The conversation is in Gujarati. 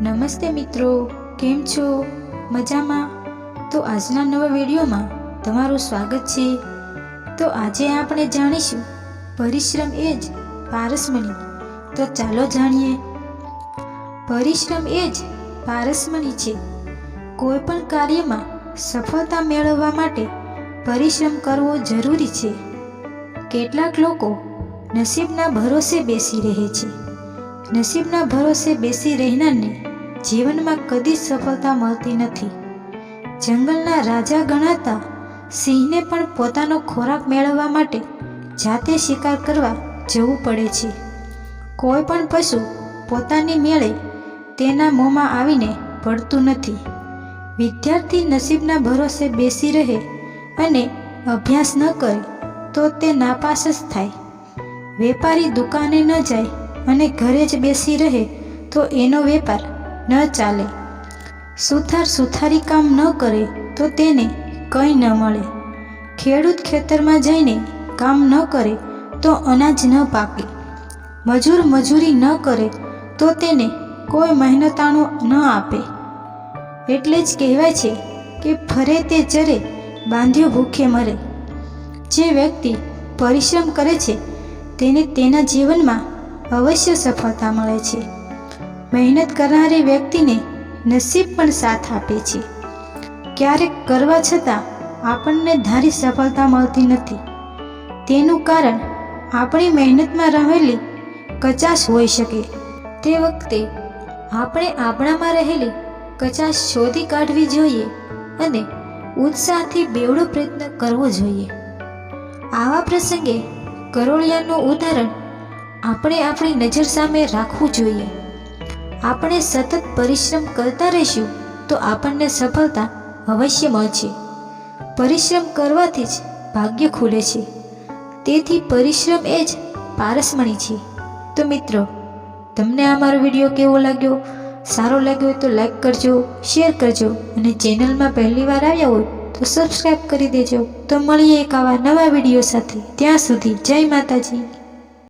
નમસ્તે મિત્રો, કેમ છો? મજામાં? તો આજના નવા વિડીયોમાં તમારું સ્વાગત છે. તો આજે આપણે જાણીશું, પરિશ્રમ એ જ પારસમણી. તો ચાલો જાણીએ. પરિશ્રમ એ જ પારસમણી છે. કોઈ પણ કાર્યમાં સફળતા મેળવવા માટે પરિશ્રમ કરવો જરૂરી છે. કેટલાક લોકો નસીબના ભરોસે બેસી રહે છે. નસીબના ભરોસે બેસી રહેનારને જીવનમાં કદી સફળતા મળતી નથી. જંગલના રાજા ગણાતા સિંહને પણ પોતાનો ખોરાક મેળવવા માટે જાતે શિકાર કરવા જવું પડે છે. કોઈ પણ પશુ પોતાની મેળે તેના મોંમાં આવીને પડતું નથી. વિદ્યાર્થી નસીબના ભરોસે બેસી રહે અને અભ્યાસ ન કરે તો તે નાપાસ જ થાય. વેપારી દુકાને ન જાય અને ઘરે જ બેસી રહે તો એનો વેપાર ન ચાલે. સુથાર સુથારી કામ ન કરે તો તેને કંઈ ન મળે. ખેડૂત ખેતરમાં જઈને કામ ન કરે તો અનાજ ન પાકે. મજૂર મજૂરી ન કરે તો તેને કોઈ મહેનતાણું ન આપે. એટલે જ કહેવાય છે કે ફરે તે ચરે બાંધ્યો ભૂખે મરે. જે વ્યક્તિ પરિશ્રમ કરે છે તેને તેના જીવનમાં અવશ્ય સફળતા મળે છે. મહેનત કરનારી વ્યક્તિને નસીબ પણ સાથ આપે છે. ક્યારેક કરવા છતાં આપણને ધારી સફળતા મળતી નથી. તેનું કારણ આપણી મહેનતમાં રહેલી કચાશ હોઈ શકે. તે વખતે આપણે આપણામાં રહેલી કચાશ શોધી કાઢવી જોઈએ અને ઉત્સાહથી બેવડો પ્રયત્ન કરવો જોઈએ. આવા પ્રસંગે કરોળિયાનું ઉદાહરણ આપણે આપણી નજર સામે રાખવું જોઈએ. આપણે સતત પરિશ્રમ કરતા રહીશું, તો આપણને સફળતા અવશ્ય મળશે. પરિશ્રમ કરવાથી જ ભાગ્ય ખુલે છે. તેથી પરિશ્રમ એ જ પારસમણી છે. તો મિત્રો, તમને આ મારો વીડિયો કેવો લાગ્યો? સારો લાગ્યો તો લાઈક કરજો, શેર કરજો અને ચેનલમાં પહેલી વાર આવ્યા હોય તો સબસ્ક્રાઈબ કરી દેજો. તો મળીએ એક આવા નવા વીડિયો સાથે. ત્યાં સુધી જય માતાજી.